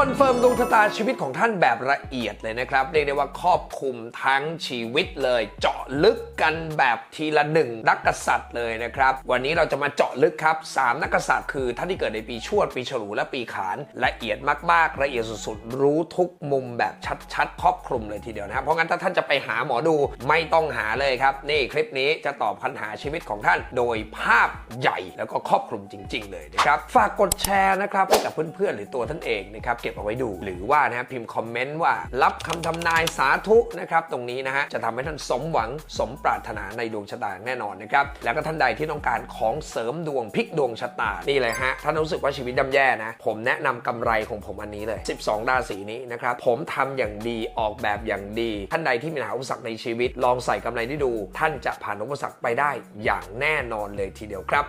คอนเฟิร์มดวงชะตาชีวิตของท่านแบบละเอียดเลยนะครับ เรียกได้ว่าครอบคลุมทั้งชีวิตเลย เจาะลึกกันแบบทีละหนึ่งนักกษัตริย์เลยนะครับ วันนี้เราจะมาเจาะลึกครับสามนักกษัตริย์คือท่านที่เกิดในปีชวดปีฉลูและปีขานละเอียดมากๆ ละเอียดสุดๆ รู้ทุกมุมแบบชัดๆ ครอบคลุมเลยทีเดียวนะครับ เพราะงั้นถ้าท่านจะไปหาหมอดูไม่ต้องหาเลยครับ นี่คลิปนี้จะตอบปัญหาชีวิตของท่าน โดยภาพใหญ่แล้วก็ครอบคลุมจริง ๆ เลยนะครับ ฝากกดแชร์นะครับให้กับเพื่อนๆหรือตัวท่านเองนะครับก็บเอาไว้ดู หรือว่านะฮะพิมพ์คอมเมนต์ว่ารับคำทำนายสาธุนะครับตรงนี้นะฮะจะทำให้ท่านสมหวังสมปรารถนาในดวงชะตาแน่นอนนะครับแล้วก็ท่านใดที่ต้องการของเสริมดวงพลิกดวงชะตานี่เลยฮะท่านรู้สึกว่าชีวิตย่ำแย่นะผมแนะนำกำไรของผมอันนี้เลย 12 ราศีนี้นะครับผมทำอย่างดีออกแบบอย่างดี ท่านใดที่มีปัญหาอุปสรรคในชีวิต ลองใส่กำไรที่ดู ท่านจะผ่านอุปสรรคไปได้อย่างแน่นอนเลยทีเดียวครับ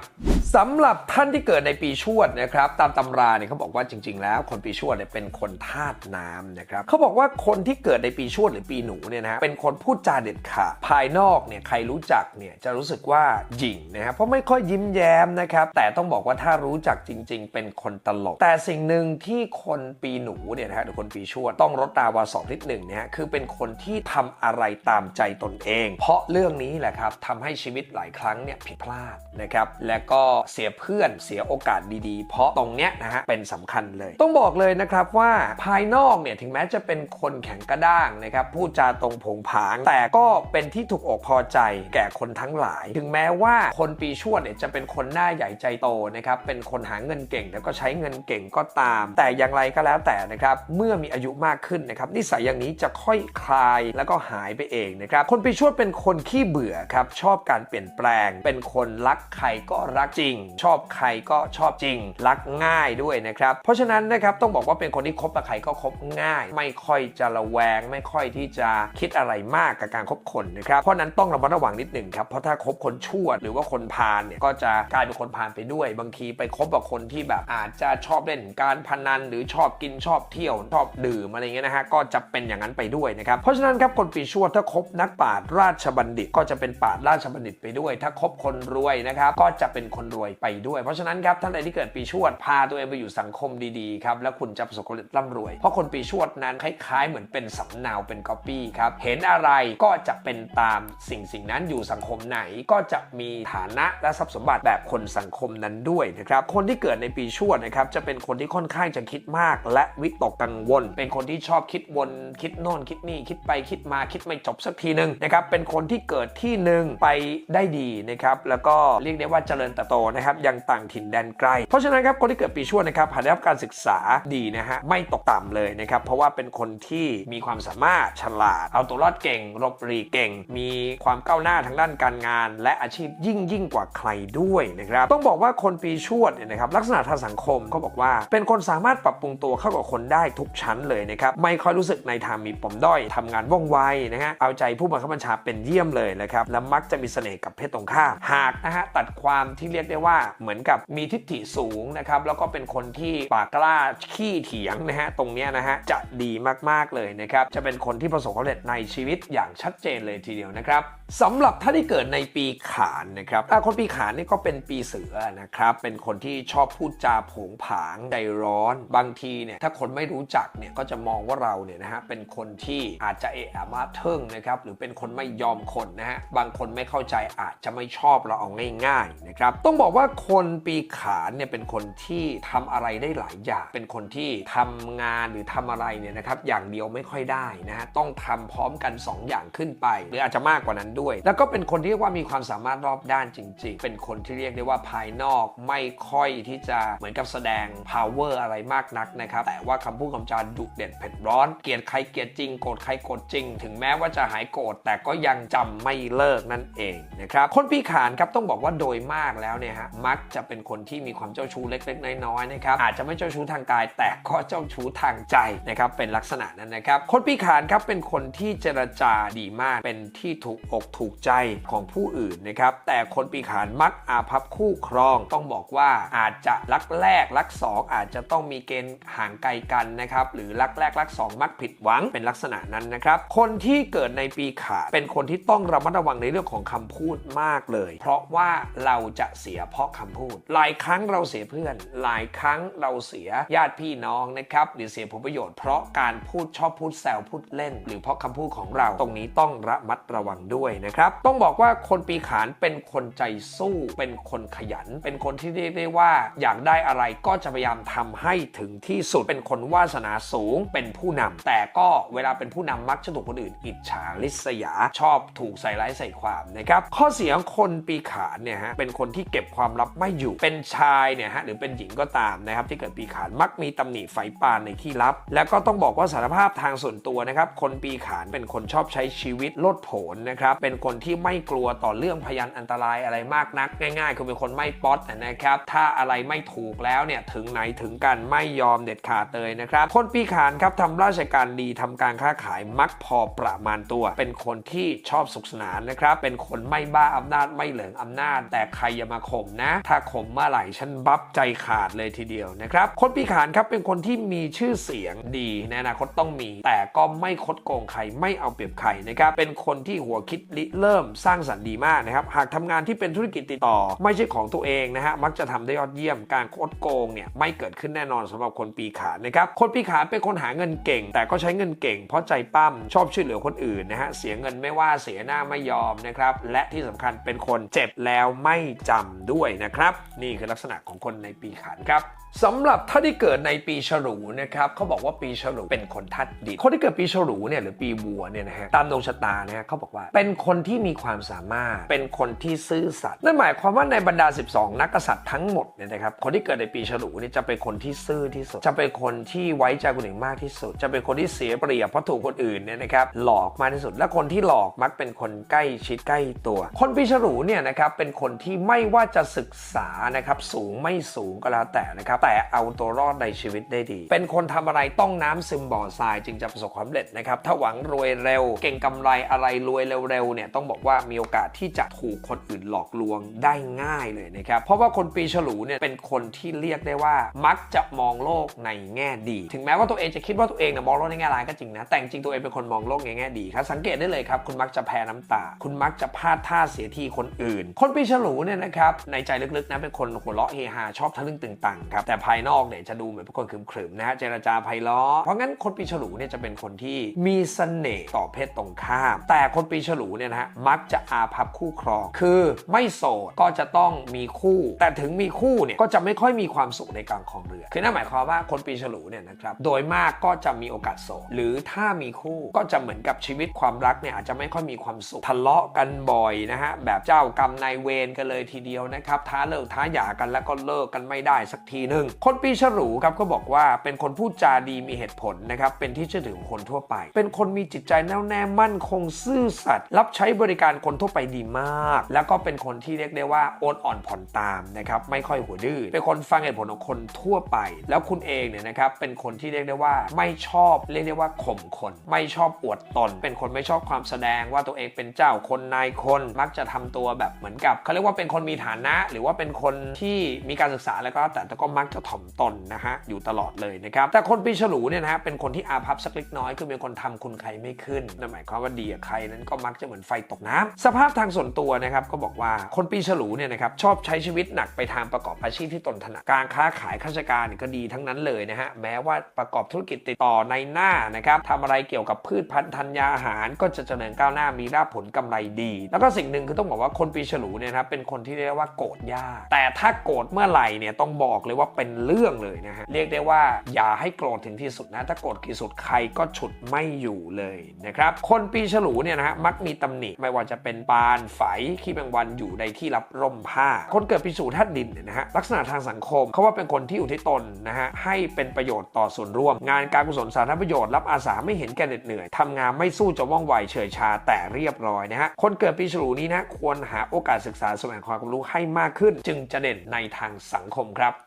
สำหรับท่านที่เกิดในปีชวดนะครับตามตำราเนี่ยเขาบอกว่าจริง ๆ แล้วคนปีชวดเนี่ยเป็นคนธาตุน้ำนะครับเขาบอกว่าคนที่เกิดในปีชวดหรือปีหนูเนี่ยนะฮะเป็นคนพูดจาเด็ดขาดภายนอกเนี่ยใครรู้จักเนี่ยจะรู้สึกว่าหยิ่งนะครับเพราะไม่ค่อยยิ้มแย้มนะครับแต่ต้องบอกว่าถ้ารู้จักจริง ๆ เป็นคนตลก แต่สิ่งหนึ่งที่คนปีหนูเนี่ยนะฮะหรือคนปีชวดต้องรดตาวาสองนิดหนึ่งเนี่ยฮะคือเป็นคนที่ทำอะไรตามใจตนเอง เพราะเรื่องนี้แหละครับทำให้ชีวิตหลายครั้งเนี่ยผิดพลาดนะครับและก็เสียเพื่อนเสียโอกาสดีๆ เพราะตรงเนี้ยนะฮะเป็นสำคัญเลย ต้องบอกเลยนะครับว่าภายนอกเนี่ยถึงแม้จะเป็นคนแข็งกระด้างนะครับพูดจาตรงผงผาง แต่ก็เป็นที่ถูกอกพอใจแก่คนทั้งหลาย ถึงแม้ว่าคนปีชวดเนี่ยจะเป็นคนหน้าใหญ่ใจโตนะครับเป็นคนหาเงินเก่งแล้วก็ใช้เงินเก่งก็ตาม แต่อย่างไรก็แล้วแต่นะครับเมื่อมีอายุมากขึ้นนะครับนิสัยอย่างนี้จะค่อยคลายแล้วก็หายไปเองนะครับคนปีชวดเป็นคนขี้เบื่อครับชอบการเปลี่ยนแปลง เป็นคนรักใครก็รักจริง ชอบใครก็ชอบจริง รักง่ายด้วยนะครับเพราะฉะนั้นนะครับต้องบอกว่าเป็นคนที่คบกับใครก็คบง่าย ไม่ค่อยจะระแวง ไม่ค่อยที่จะคิดอะไรมากกับการคบคนนะครับเพราะนั้นต้องระมัดระวังนิดหนึ่งครับเพราะถ้าคบคนชั่วหรือว่าคนพาลเนี่ยก็จะกลายเป็นคนพาลไปด้วย บางทีไปคบกับคนที่แบบอาจจะชอบเล่นการพนันหรือชอบกินชอบเที่ยวชอบดื่มอะไรเงี้ยนะฮะก็จะเป็นอย่างนั้นไปด้วยนะครับเพราะฉะนั้นครับคนปีชวดถ้าคบนักปราชญ์ราชบัณฑิตก็จะเป็นปราชญ์ราชบัณฑิตไปด้วย ถ้าคบคนรวยนะครับก็จะเป็นคนรวยไปด้วย เพราะฉะนั้นครับท่านใดที่เกิดปีชวดพาตัวเองไปอยู่สังคมดีๆครับแล้วคุณจะประสบความสำเร็จร่ำรวย เพราะคนปีชวดนั้นคล้ายๆ เหมือนเป็นสำเนาเป็นก๊อปปี้ครับ เห็นอะไรก็จะเป็นตามสิ่งสิ่งนั้นอยู่สังคมไหนก็จะมีฐานะและทรัพย์สมบัติแบบคนสังคมนั้นด้วยนะครับ คนที่เกิดในปีชวดนะครับจะเป็นคนที่ค่อนข้างจะคิดมาก และวิตกกังวล เป็นคนที่ชอบคิดวนคิดโน่นคิดนี่คิดไปคิดมาคิดไม่จบสักทีหนึ่งนะครับเป็นคนที่เกิดที่หนึ่งไปได้ดีนะครับแล้วก็เรียกได้ว่าเจริญเติบโตนะครับยังต่างถิ่นแดนไกล เพราะฉะนั้นครับคนที่เกิดปีชวดนะครับหากได้รับการศึกษาดีนะฮะไม่ตกต่ำเลยนะครับเพราะว่าเป็นคนที่มีความสามารถฉลาด เอาตัวรอดเก่งรบรีเก่ง มีความก้าวหน้าทางด้านการงาน และอาชีพยิ่งยิ่งกว่าใครด้วยนะครับต้องบอกว่าคนปีชวดเนี่ยนะครับลักษณะทางสังคมก็บอกว่า เป็นคนสามารถปรับปรุงตัวเข้ากับคนได้ทุกชั้นเลยนะครับไม่ค่อยรู้สึกในทางมีปมด้อยทำงานว่องไวนะฮะเอาใจผู้บังคับบัญชาเป็นเยี่ยมเลยนะครับและมักจะมีเสน่ห์กับเพศตรงข้ามหากนะฮะตัดความที่เรียกได้ว่าเหมือนกับมีทิฏฐิสูงนะครับแล้วก็เป็นคนที่ปากกล้าขี้เถียงนะฮะตรงเนี้ยนะฮะจะดีมากๆเลยนะครับจะเป็นคนที่ประสบความสำเร็จในชีวิตอย่างชัดเจนเลยทีเดียวนะครับ สำหรับท่านที่เกิดในปีขานนะครับอะคนปีขานนี่ก็เป็นปีเสือนะครับ เป็นคนที่ชอบพูดจาผงผางใจร้อน บางทีเนี่ยถ้าคนไม่รู้จักเนี่ยก็จะมองว่าเราเนี่ยนะฮะเป็นคนที่อาจจะเอะอะมาเทิงนะครับหรือเป็นคนไม่ยอมคนนะฮะบางคนไม่เข้าใจอาจจะไม่ชอบเราเอาง่ายๆนะครับต้องบอกว่าคนปีขานเนี่ยเป็นคนที่ทำอะไรได้หลายอย่าง เป็นคนที่ทำงานหรือทำอะไรเนี่ยนะครับอย่างเดียวไม่ค่อยได้นะฮะต้องทำพร้อมกัน 2 อย่างขึ้นไป หรืออาจจะมากกว่านั้นด้วย แล้วก็เป็นคนที่เรียกว่ามีความสามารถรอบด้านจริง ๆ เป็นคนที่เรียกได้ว่าภายนอกไม่ค่อยที่จะเหมือนกับแสดง power อะไรมากนักนะครับ แต่ว่าคำพูดคำจาดุเด็ดเผ็ดร้อน เกลียดใครเกลียดจริง โกรธใครโกรธจริง ถึงแม้ว่าจะหายโกรธแต่ก็ยังจำไม่เลิกนั่นเองนะครับ คนปีขานครับต้องบอกว่าโดยมากแล้วเนี่ยฮะ มักจะเป็นคนที่มีความเจ้าชู้เล็กๆ น้อยๆนะครับ อาจจะไม่เจ้าชู้ทางกาย แต่ก็เจ้าชู้ทางใจนะครับ เป็นลักษณะนั้นนะครับ คนปีขานครับเป็นคนที่เจรจาดีมาก เป็นที่ถูกอกถูกใจของผู้อื่นนะครับ แต่คนปีขานมักอาภัพคู่ครอง ต้องบอกว่าอาจจะรักแรกรักสองอาจจะต้องมีเกณฑ์ห่างไกลกันนะครับ หรือรักแรกรักสองมักผิดหวังเป็นลักษณะนั้นนะครับ คนที่เกิดในปีขานเป็นคนที่ต้องระมัดระวังในเรื่องของคำพูดมากเลย เพราะว่าเราจะเสียเพราะคำพูด หลายครั้งเราเสียเพื่อน หลายครั้งเราเสียญาติพี่น้องนะครับหรือเสียผลประโยชน์เพราะการพูดชอบพูดแซวพูดเล่น หรือเพราะคำพูดของเราตรงนี้ต้องระมัดระวังด้วยนะครับ ต้องบอกว่าคนปีขานเป็นคนใจสู้ เป็นคนขยัน เป็นคนที่เรียกได้ว่าอยากได้อะไรก็จะพยายามทำให้ถึงที่สุด เป็นคนวาสนาสูง เป็นผู้นำแต่ก็เวลาเป็นผู้นำมักจะถูกคนอื่น อิจฉาริษยา ชอบถูกใส่ร้ายใส่ความนะครับ ข้อเสียของคนปีขานเนี่ยฮะ เป็นคนที่เก็บความลับไม่อยู่ เป็นชายเนี่ยฮะหรือเป็นหญิงก็ตามนะครับที่เกิดปีขานมักมีตำหนิไฟปานในที่ลับ แล้วก็ต้องบอกว่าสารภาพทางส่วนตัวนะครับ คนปีขานเป็นคนชอบใช้ชีวิตโลดโผนนะครับเป็นคนที่ไม่กลัวต่อเรื่องพยานอันตรายอะไรมากนัก ง่าย ๆ คือเป็นคนไม่ป๊อตนะครับ ถ้าอะไรไม่ถูกแล้วเนี่ยถึงไหนถึงกันไม่ยอมเด็ดขาดเลยนะครับ คนปีขานครับทำราชการดีทำการค้าขายมักพอประมาณตัว เป็นคนที่ชอบสุขสนานนะครับ เป็นคนไม่บ้าอำนาจไม่เหลิงอำนาจ แต่ใครอย่ามาข่มนะ ถ้าข่มเมื่อไหร่ฉันบับใจขาดเลยทีเดียวนะครับ คนปีขานครับเป็นคนที่มีชื่อเสียงดีในอนาคตต้องมี แต่ก็ไม่คดโกงใครไม่เอาเปรียบใครนะครับ เป็นคนที่หัวคิดริเริ่มสร้างสรรค์ดีมากนะครับ หากทำงานที่เป็นธุรกิจติดต่อ ไม่ใช่ของตัวเองนะฮะมักจะทำได้ยอดเยี่ยมการโคดโกงเนี่ยไม่เกิดขึ้นแน่นอนสำหรับคนปีขานนะครับคนปีขาเป็นคนหาเงินเก่ง แต่ก็ใช้เงินเก่ง เพราะใจปั้มชอบช่วยเหลือคนอื่นนะฮะเสียเงินไม่ว่าเสียหน้าไม่ยอมนะครับและที่สำคัญเป็นคนเจ็บแล้วไม่จำด้วยนะครับ นี่คือลักษณะของคนในปีขานครับสำหรับถ้าที่เกิดในปีฉลูนะครับเขาบอกว่าปีฉลูเป็นคนทัดดินคนที่เกิดปีฉลูเนี่ยหรือปีวัวเนี่ยนะฮะตามดวงชะตาเนี่ยเขาบอกว่าเป็นคนที่มีความสามารถ เป็นคนที่ซื่อสัตย์ นั่นหมายความว่าในบรรดา 12 นักกษัตริย์ทั้งหมดเนี่ยนะครับ คนที่เกิดในปีฉลูนี่จะเป็นคนที่ซื่อที่สุด จะเป็นคนที่ไว้ใจคนอื่นมากที่สุด จะเป็นคนที่เสียเปรียบเพราะถูกคนอื่นเนี่ยนะครับหลอกมากที่สุด และคนที่หลอกมักเป็นคนใกล้ชิดใกล้ตัว คนปีฉลูเนี่ยนะครับเป็นคนที่ไม่ว่าจะศึกษานะครับสูงไม่สูงก็แล้วแต่นะครับแต่เอาตัวรอดในชีวิตได้ดี เป็นคนทำอะไรต้องน้ำซึมบ่อทรายจึงจะประสบความสำเร็จนะครับถ้าหวังรวยเร็ว เก่งกำไรอะไรรวยเร็วเนี่ยต้องบอกว่ามีโอกาสที่จะถูกคนอื่นหลอกลวงได้ง่ายเลยนะครับ เพราะว่าคนปีฉลูเนี่ยเป็นคนที่เรียกได้ว่า มักจะมองโลกในแง่ดี ถึงแม้ว่าตัวเองจะคิดว่าตัวเองเนี่ยมองโลกในแง่ร้ายก็จริงนะ แต่จริงตัวเองเป็นคนมองโลกในแง่ดีครับ สังเกตได้เลยครับ คุณมักจะแพ้น้ำตา คุณมักจะพลาดท่าเสียทีคนอื่น คนปีฉลูเนี่ยนะครับในใจลึกๆนะเป็นคนหัวเราะเฮฮาชอบทะลึ่งตึงตังครับ แต่ภายนอกเนี่ยจะดูเหมือนเป็นคนขรึมๆนะฮะเจรจาไพเราะเพราะงั้นคนปีฉลูเนี่ยจะเป็นคนที่มีเสน่ห์ต่อเพศตรงข้าม แต่คนปีฉลูเนี่ยนะฮะมักจะอาภัพคู่ครอง คือไม่โสดก็จะต้องมีคู่ แต่ถึงมีคู่เนี่ยก็จะไม่ค่อยมีความสุขในการครองเรือคือนั่นหมายความว่าคนปีฉลูเนี่ยนะครับโดยมากก็จะมีโอกาสโสดหรือถ้ามีคู่ก็จะเหมือนกับชีวิตความรักเนี่ยอาจจะไม่ค่อยมีความสุขทะเลาะกันบ่อยนะฮะแบบเจ้ากรรมนายเวรกันเลยทีเดียวนะครับท้าเลิกท้าหย่ากันแล้วก็เลิกกันไม่ได้สักทีหนึ่งคนปีฉลูครับก็บอกว่าเป็นคนพูดจาดีมีเหตุผลนะครับเป็นที่เชื่อถือของคนทั่วไป เป็นคนมีจิตใจแน่วแน่มั่นคงซื่อสัตย์รับใช้บริการคนทั่วไปดีมาก แล้วก็เป็นคนที่เรียกได้ว่าโอนอ่อนผ่อนตามนะครับไม่ค่อยหัวดื้อเป็นคนฟังเหตุผลของคนทั่วไป แล้วคุณเองเนี่ยนะครับเป็นคนที่เรียกได้ว่าไม่ชอบเรียกได้ว่าข่มคน ไม่ชอบอวดตน เป็นคนไม่ชอบความแสดงว่าตัวเองเป็นเจ้าคนนายคนมักจะทำตัวแบบเหมือนกับเขาเรียกว่าเป็นคนมีฐานะ หรือว่าเป็นคนที่มีการศึกษาแล้วก็แต่แต่ก็มักจะถ่อมตนนะฮะอยู่ตลอดเลยนะครับแต่คนปีฉลูเนี่ยนะฮะเป็นคนที่อาภัพสักเล็กน้อยคือเป็นคนทำคุณใครไม่ขึ้นนั่นหมายความว่าดีกับใครนั้นก็มักจะเหมือนไฟตกน้ำสภาพทางส่วนตัวนะครับก็บอกว่าคนปีฉลูเนี่ยนะครับชอบใช้ชีวิตหนักไปทางประกอบอาชีพที่ตนถนัดการค้าขายข้าราชการก็ดีทั้งนั้นเลยนะฮะแม้ว่าประกอบธุรกิจติดต่อในหน้านะครับทำอะไรเกี่ยวกับพืชพันธุ์ธัญญาอาหาร ก็จะเจริญก้าวหน้ามีราบผลกำไรดี แล้วก็สิ่งหนึ่งคือต้องบอกว่าคนปีฉลูเนี่ยนะครับเป็นคนที่เรียกว่าโกรธยากแต่ถ้าโกรธเมื่อไหร่เนี่ยต้องบอกเลยว่าเป็นเรื่องเลยนะฮะเรียกได้ว่าอย่าให้โกรธถึงที่สุดนะถ้าโกรธที่สุดใครก็ฉุดไม่อยู่เลยนะครับคนปีฉลูเนี่ยนะฮะมักมีตำหนิ ไม่ว่าจะเป็นปานไฝขี้แมงวันอยู่ในที่รับร่มผ้า คนเกิดปีฉลูธาตุดินเนี่ยนะฮะลักษณะทางสังคมเขาว่าเป็นคนที่อุทิศตนนะฮะให้เป็นประโยชน์ต่อส่วนร่วม งานการกุศลสาธารณประโยชน์รับอาสาไม่เห็นแก่เหน็ดเหนื่อยทำงานไม่สู้จะว่องไวเฉยชาแต่เรียบร้อยนะฮะคนเกิดปีฉลูนี้นะควรหาโอกาสศึกษาแสวงความรู้ให้มากขึ้น จึงจะเด่นในทางสังคมครับ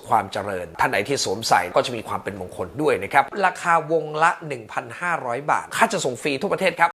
ความเจริญ ท่านไหนที่สวมใส่ก็จะมีความเป็นมงคลด้วยนะครับ ราคาวงละ 1,500 บาท ค่าจะส่งฟรีทั่วประเทศครับ